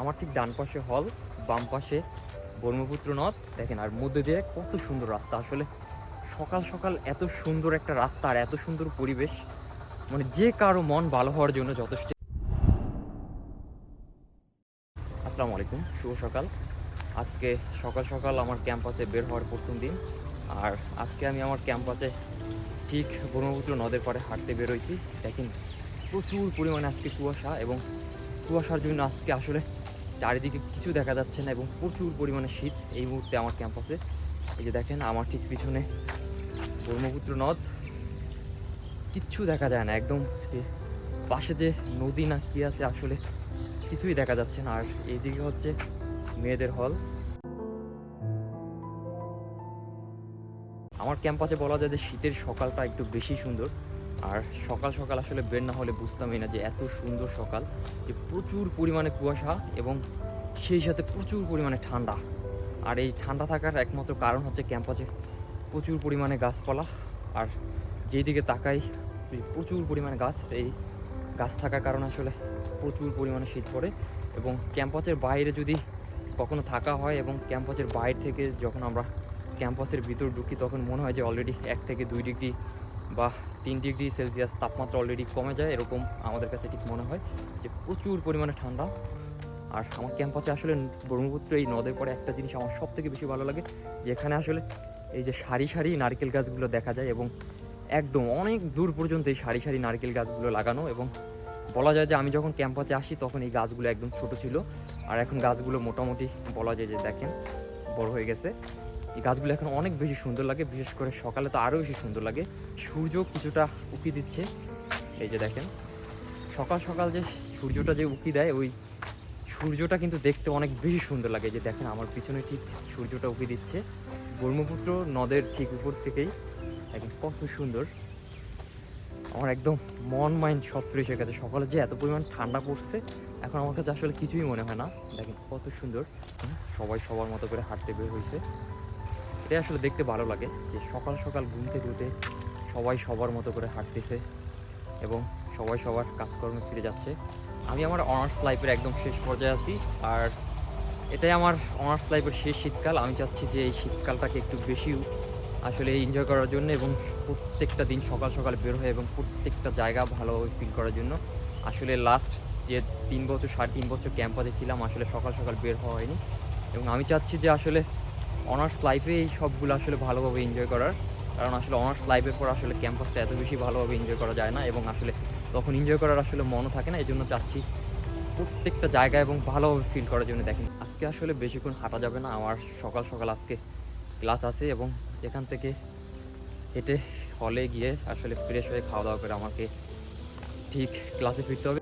আমার ঠিক ডান পাশে হল, বাম পাশে ব্রহ্মপুত্র নদ। দেখেন, আর মধ্যে দিয়ে কত সুন্দর রাস্তা। আসলে সকাল সকাল এত সুন্দর একটা রাস্তা আর এত সুন্দর পরিবেশ। মানে যে কারও মন ভালো হওয়ার জন্য যথেষ্ট। আসসালামু আলাইকুম, শুভ সকাল। আজকে সকাল সকাল আমার ক্যাম্পাসে বের হওয়ার প্রথম দিন। আর আজকে আমি আমার ক্যাম্পাসে ঠিক ব্রহ্মপুত্র নদের পাড়ে হাঁটতে বেরোইছি দেখেন, প্রচুর পরিমাণে আজকে কুয়াশা এবং কুয়াশার জন্য আজকে আসলে চারিদিকে কিছু দেখা যাচ্ছে না এবং প্রচুর পরিমাণে শীত এই মুহূর্তে আমার ক্যাম্পাসে। এই যে দেখেন, আমার ঠিক পিছনে ব্রহ্মপুত্র নদ। কিচ্ছু দেখা যায় না, একদম যে পাশে যে নদী না কি আছে আসলে কিছুই দেখা যাচ্ছে না। আর এইদিকে হচ্ছে মেয়েদের হল। আমার ক্যাম্পাসে বলা যায় যে শীতের সকালটা একটু বেশি সুন্দর। আর সকাল সকাল আসলে বের না হলে বুঝতামই না যে এত সুন্দর সকাল, যে প্রচুর পরিমাণে কুয়াশা এবং সেই সাথে প্রচুর পরিমাণে ঠান্ডা। আর এই ঠান্ডা থাকার একমাত্র কারণ হচ্ছে ক্যাম্পাসে প্রচুর পরিমাণে গাছপালা, আর যেদিকে তাকাই প্রচুর পরিমাণে গাছ, এই গাছ থাকার কারণে আসলে প্রচুর পরিমাণে শীত পড়ে এবং ক্যাম্পাসের বাইরে যদি কখনো থাকা হয় এবং ক্যাম্পাসের বাইরে থেকে যখন আমরা ক্যাম্পাসের ভিতর ঢুকি, তখন মনে হয় যে অলরেডি এক থেকে দুই ডিগ্রি বা তিন ডিগ্রি সেলসিয়াস তাপমাত্রা অলরেডি কমে যায়, এরকম আমাদের কাছে ঠিক মনে হয় যে প্রচুর পরিমাণে ঠান্ডা। আর আমার ক্যাম্পাসে আসলে ব্রহ্মপুত্র এই নদের পরে একটা জিনিস আমার সব থেকে বেশি ভালো লাগে যে এখানে আসলে এই যে সারি সারি নারকেল গাছগুলো দেখা যায় এবং একদম অনেক দূর পর্যন্ত এই সারি সারি নারকেল গাছগুলো লাগানো এবং বলা যায় যে আমি যখন ক্যাম্পাসে আসি তখন এই গাছগুলো একদম ছোট ছিল। আর এখন গাছগুলো মোটামুটি বলা যায় যে দেখেন, বড় হয়ে গেছে। এই গাছগুলো এখন অনেক বেশি সুন্দর লাগে, বিশেষ করে সকালে তো আরও বেশি সুন্দর লাগে। সূর্য কিছুটা উকি দিচ্ছে, এই যে দেখেন। সকাল সকাল যে সূর্যটা যে উকি দেয়, ওই সূর্যটা কিন্তু দেখতে অনেক বেশি সুন্দর লাগে। যে দেখেন, আমার পিছনে ঠিক সূর্যটা উকি দিচ্ছে। ব্রহ্মপুত্র নদের ঠিক উপর থেকেই। একদম কত সুন্দর। আমার একদম মন মাইন্ড সব ফ্রেশ হয়ে গেছে। সকালে যে এত পরিমাণ ঠান্ডা পড়ছে, এখন আমার কাছে আসলে কিছুই মনে হয় না। দেখেন, কত সুন্দর। সবাই সবার মতো করে হাঁটতে বের হয়েছে। এটাই আসলে দেখতে ভালো লাগে যে সকাল সকাল ঘুম থেকে উঠে সবাই সবার মতো করে হাঁটতেছে এবং সবাই সবার কাজকর্মে ফিরে যাচ্ছে। আমি আমার অনার্স লাইফের একদম শেষ পর্যায়ে আছি আর এটাই আমার অনার্স লাইফের শেষ শীতকাল। আমি চাচ্ছি যে এই শীতকালটাকে একটু বেশি আসলে এনজয় করার জন্য এবং প্রত্যেকটা দিন সকাল সকাল বের হয়ে এবং প্রত্যেকটা জায়গা ভালোভাবে ফিল করার জন্য। আসলে লাস্ট যে তিন বছর, সাড়ে তিন বছর ক্যাম্পাসে ছিলাম, আসলে সকাল সকাল বের হওয়া হয়নি। এবং আমি চাচ্ছি যে আসলে অনার্স লাইফে এই সবগুলো আসলে ভালোভাবে এনজয় করার। কারণ আসলে অনার্স লাইফের পর আসলে ক্যাম্পাসটা এত বেশি ভালোভাবে এনজয় করা যায় না এবং আসলে তখন এনজয় করার আসলে মনও থাকে না এই জন্য চাচ্ছি প্রত্যেকটা জায়গা এবং ভালোভাবে ফিল করার জন্য দেখেন, আজকে আসলে বেশিক্ষণ হাঁটা যাবে না, আমার সকাল সকাল আজকে ক্লাস আছে এবং এখান থেকে হেঁটে হলে গিয়ে আসলে ফ্রেশ হয়ে খাওয়া দাওয়া করে আমাকে ঠিক ক্লাসে ফিরতে হবে।